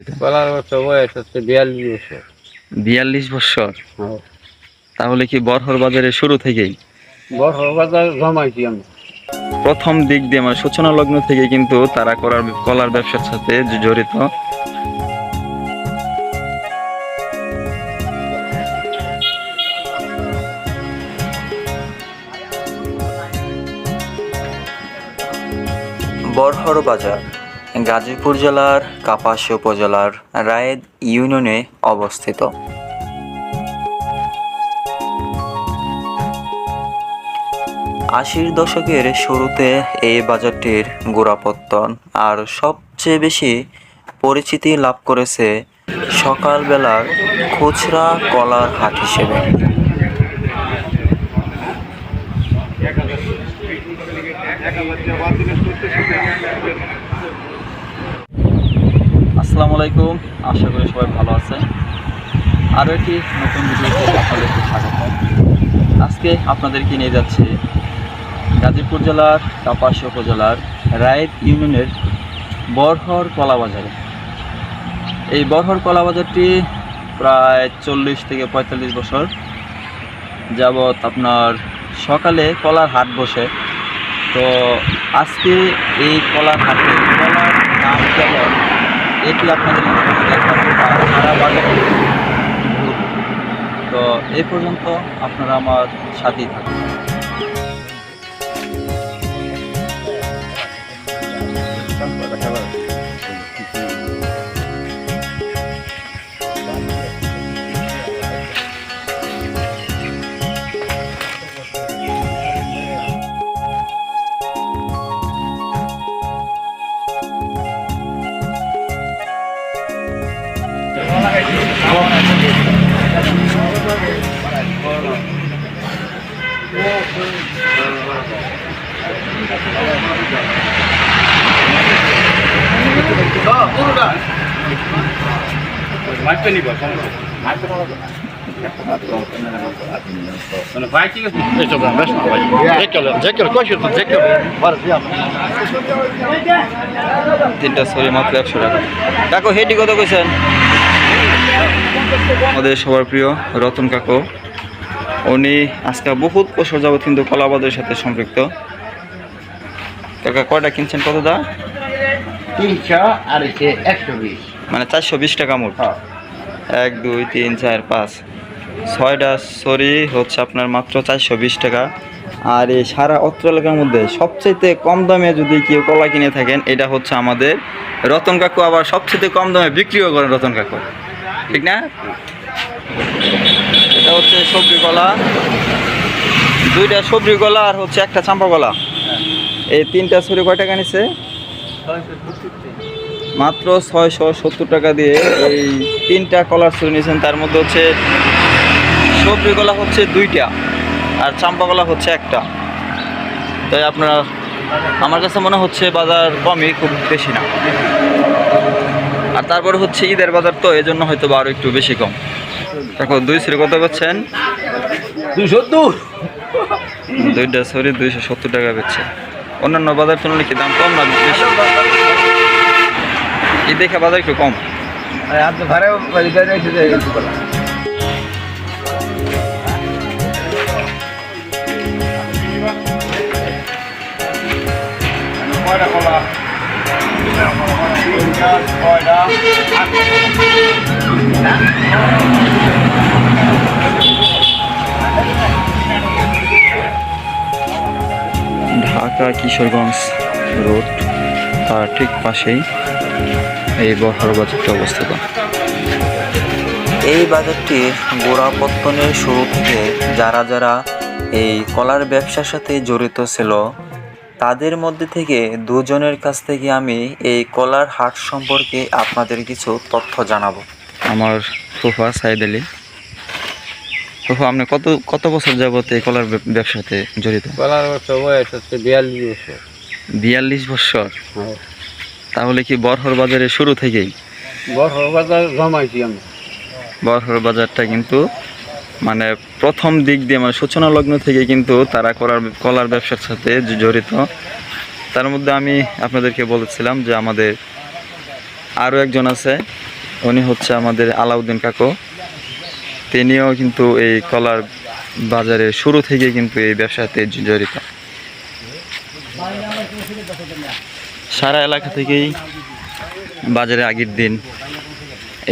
কলার বছর বয়স হচ্ছে বিয়াল্লিশ বছর। বিয়াল্লিশ বছর? হ্যাঁ। তাহলে কি বরহর বাজারে শুরু থেকেই? বড় বাজার জমাইছি আমি। প্রথম দিক দিয়ে মানে সূচনা লগ্ন থেকে কিন্তু তারা করার কলার ব্যবসার সাথে জড়িত। বরহর বাজার। গাজীপুর জেলার কাপাসী উপজেলার রায়েদ ইউনিয়নে অবস্থিত। আশির দশকের শুরুতে এই বাজারটির গোড়াপত্তন আর সবচেয়ে বেশি পরিচিতি লাভ করেছে সকালবেলার খুচরা কলার হাট হিসেবে। আসসালামু আলাইকুম। আশা করি সবাই ভালো আছেন। আরও একটি নতুন ভিডিওতে আপনাদেরকে স্বাগত। আজকে আপনাদেরকে নিয়ে যাচ্ছে গাজীপুর জেলার কাপাসী উপজেলার রায়েত ইউনিয়নের বরহর কলা বাজারে এই বরহর কলা বাজারটি প্রায় চল্লিশ থেকে পঁয়তাল্লিশ বছর যাবৎ আপনার সকালে কলার হাট বসে। তো আজকে এই কলার হাটে কলার দাম কেমন? এটি আপনাদের সারা বাজারে তো এই পর্যন্ত আপনারা আমার সাথেই থাকুন। তিনটা সরি মাত্র একশো টাকা। কাকু, হেডি কত কইছেন? আমাদের সবার প্রিয় রতন কাকু। উনি আজকে বহুত বছর যাবত কিন্তু কলাবাদের সাথে সম্পৃক্ত। কাকা কয়টা কিনছেন? কত দা তিনশো আর হচ্ছে একশো বিশ। মানে চারশো বিশ টাকা মোট? হ্যাঁ। এক দুই তিন চার পাঁচ। ছয়টা সরি হচ্ছে আপনার মাত্র চারশো বিশ টাকা। আর এই সারা অত্র এলাকার মধ্যে সবচেয়ে কম দামে যদি কেউ কলা কিনে থাকেন এটা হচ্ছে আমাদের রতন কাকু। আবার সবচেয়ে কম দামে বিক্রিও করেন রতন কাকু। ঠিক না? এটা হচ্ছে সবজি কলা। দুইটা সবজি কলা আর হচ্ছে একটা চাম্পা কলা। এই তিনটা ছড়ি কয় টাকা নিছে? মাত্র ছয়শো সত্তর টাকা দিয়ে এই তিনটা কলার ছড়ি নিয়েছেন। তার মধ্যে হচ্ছে সবজি কলা হচ্ছে দুইটা আর চাম্পা কলা হচ্ছে একটা। তাই আপনারা আমার কাছে মনে হচ্ছে বাজার কমই খুব বেশি না। আর তারপরে হচ্ছে ঈদের বাজার তো এই জন্য হয়তো আরও একটু বেশি কম। দেখো দুই ছড়ি কত পাচ্ছেন দুইশো দুইটা ছড়ি দুইশো সত্তর টাকা বেচছে। অন্যান্য বাজার তুলনায় কি দাম কম না বেশি? এই দেখে বাজার একটু কম। কয়টা ঢাকা কিশোরগঞ্জ রোড তার ঠিক পাশেই এই বহর বাজারটি অবস্থিত। এই বাজারটি গোড়াপত্তনের শুরু থেকে যারা যারা এই কলার ব্যবসার সাথে জড়িত ছিল তাদের মধ্যে থেকে দুজনের কাছ থেকে আমি এই কলার হাট সম্পর্কে আপনাদের কিছু তথ্য জানাব। আমার ফুফা সাইদ আলী। ফুফা আপনি কত কত বছর যাবত এই কলার ব্যবসাতে জড়িত? কলার বছর বয়স হচ্ছে বিয়াল্লিশ বছর। বিয়াল্লিশ বছর? হ্যাঁ। তাহলে কি বরহর বাজারে শুরু থেকেই? বড় বাজার জমাইছি আমি। বরহর বাজারটা কিন্তু মানে প্রথম দিক দিয়ে মানে সূচনা লগ্ন থেকে কিন্তু তারা করার কলার ব্যবসার সাথে জড়িত। তার মধ্যে আমি আপনাদেরকে বলেছিলাম যে আমাদের আরও একজন আছে। উনি হচ্ছে আমাদের আলাউদ্দিন কাকু। তিনিও কিন্তু এই কলার বাজারে শুরু থেকে কিন্তু এই ব্যবসাতে জড়িত। সারা এলাকা থেকেই বাজারে আগের দিন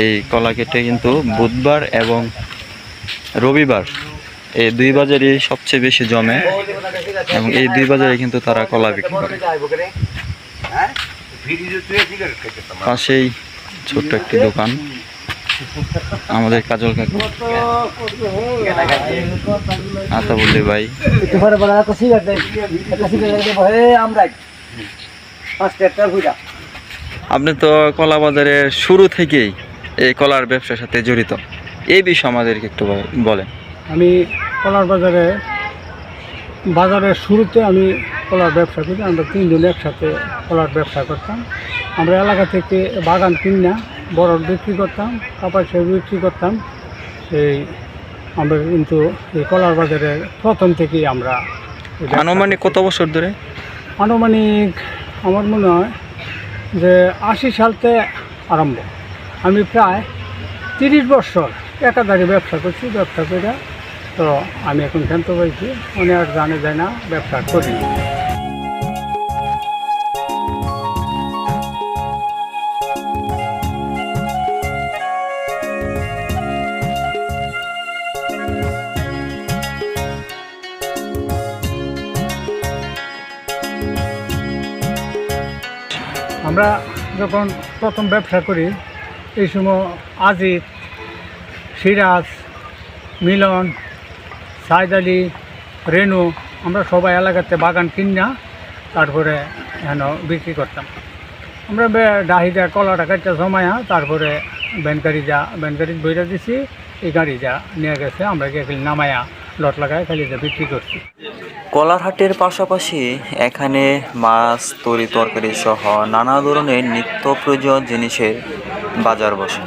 এই কলা কেটে কিন্তু বুধবার এবং রবিবার এই দুই বাজারই সবচেয়ে বেশি জমে এবং এই দুই বাজারে কিন্তু তারা কলা বিক্রি করে। পাশেই ছোট্ট একটি দোকান। আমাদের কাজল কাকু। আতাবুল্লি ভাই। আপনি তো কলা বাজারের শুরু থেকেই এই কলার ব্যবসার সাথে জড়িত। এই বিষয়ে আমাদেরকে একটু বলেন। আমি কলার বাজারে, বাজারের শুরুতে আমি কলার ব্যবসা করি। আমরা তিনজন একসাথে কলার ব্যবসা করতাম। আমরা এলাকা থেকে বাগান কিনা বড় বিক্রি করতাম কাপড় সে বিক্রি করতাম। এই আমরা কিন্তু এই কলার বাজারে প্রথম থেকেই আমরা আনুমানিক কত বছর ধরে? আনুমানিক আমার মনে হয় যে আশি সালতে আরম্ভ। আমি প্রায় তিরিশ বছর একাধারে ব্যবসা করছি ব্যবসা করে তো আমি এখন ক্ষান্ত পাইছি অনেক জানে যায় না ব্যবসা করি। আমরা যখন প্রথম ব্যবসা করি, এই সময় আজিত, সিরাজ, মিলন, সাইদ আলী, রেনু, আমরা সবাই এলাকাতে বাগান কিনা, তারপরে হেন বিক্রি করতাম। আমরা ডাহিদা কলাটা কাটটা জমায়া, তারপরে গাড়ি যা গাড়ি বইটা দিছি, এই গাড়ি যা নিয়ে গেছে, আমরা গিয়ে নামায়া। লট লাগায় খালি দেয় বিক্রি করছি কলারহাটের পাশাপাশি এখানে মাছ তরি তরকারি সহ নানা ধরনের নিত্য প্রয়োজন জিনিসের বাজার বসে